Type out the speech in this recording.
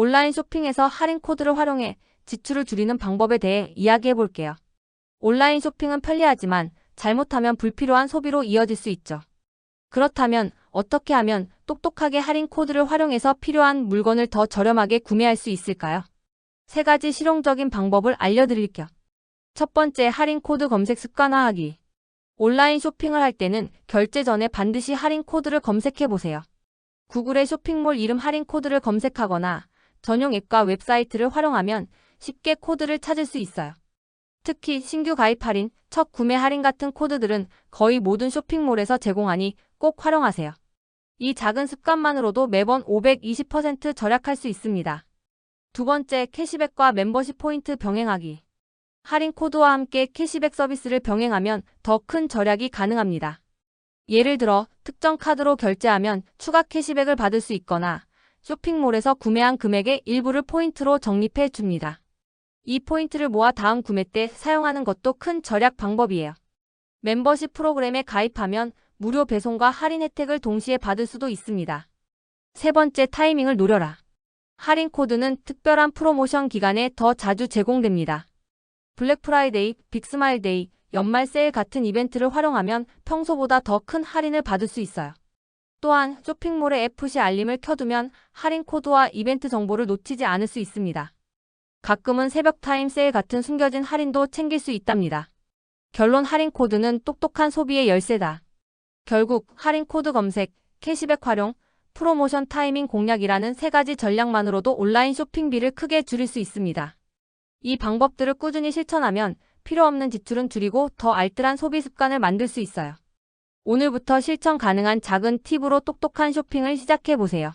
온라인 쇼핑에서 할인 코드를 활용해 지출을 줄이는 방법에 대해 이야기해 볼게요. 온라인 쇼핑은 편리하지만 잘못하면 불필요한 소비로 이어질 수 있죠. 그렇다면 어떻게 하면 똑똑하게 할인 코드를 활용해서 필요한 물건을 더 저렴하게 구매할 수 있을까요? 세 가지 실용적인 방법을 알려드릴게요. 첫 번째 할인 코드 검색 습관화하기. 온라인 쇼핑을 할 때는 결제 전에 반드시 할인 코드를 검색해 보세요. 구글의 쇼핑몰 이름 할인 코드를 검색하거나 전용 앱과 웹사이트를 활용하면 쉽게 코드를 찾을 수 있어요. 특히 신규 가입 할인, 첫 구매 할인 같은 코드들은 거의 모든 쇼핑몰에서 제공하니 꼭 활용하세요. 이 작은 습관만으로도 매번 520% 절약할 수 있습니다. 두 번째, 캐시백과 멤버십 포인트 병행하기. 할인 코드와 함께 캐시백 서비스를 병행하면 더 큰 절약이 가능합니다. 예를 들어 특정 카드로 결제하면 추가 캐시백을 받을 수 있거나 쇼핑몰에서 구매한 금액의 일부를 포인트로 적립해 줍니다. 이 포인트를 모아 다음 구매 때 사용하는 것도 큰 절약 방법이에요. 멤버십 프로그램에 가입하면 무료 배송과 할인 혜택을 동시에 받을 수도 있습니다. 세 번째 타이밍을 노려라. 할인 코드는 특별한 프로모션 기간에 더 자주 제공됩니다. 블랙 프라이데이, 빅스마일 데이, 연말 세일 같은 이벤트를 활용하면 평소보다 더 큰 할인을 받을 수 있어요. 또한 앱 푸시 알림을 켜두면 할인 코드와 이벤트 정보를 놓치지 않을 수 있습니다. 가끔은 새벽 타임 세일 같은 숨겨진 할인도 챙길 수 있답니다. 결론 할인 코드는 똑똑한 소비의 열쇠다. 결국 할인 코드 검색, 캐시백 활용, 프로모션 타이밍 공략이라는 세 가지 전략만으로도 온라인 쇼핑비를 크게 줄일 수 있습니다. 이 방법들을 꾸준히 실천하면 필요 없는 지출은 줄이고 더 알뜰한 소비 습관을 만들 수 있어요. 오늘부터 실천 가능한 작은 팁으로 똑똑한 쇼핑을 시작해 보세요.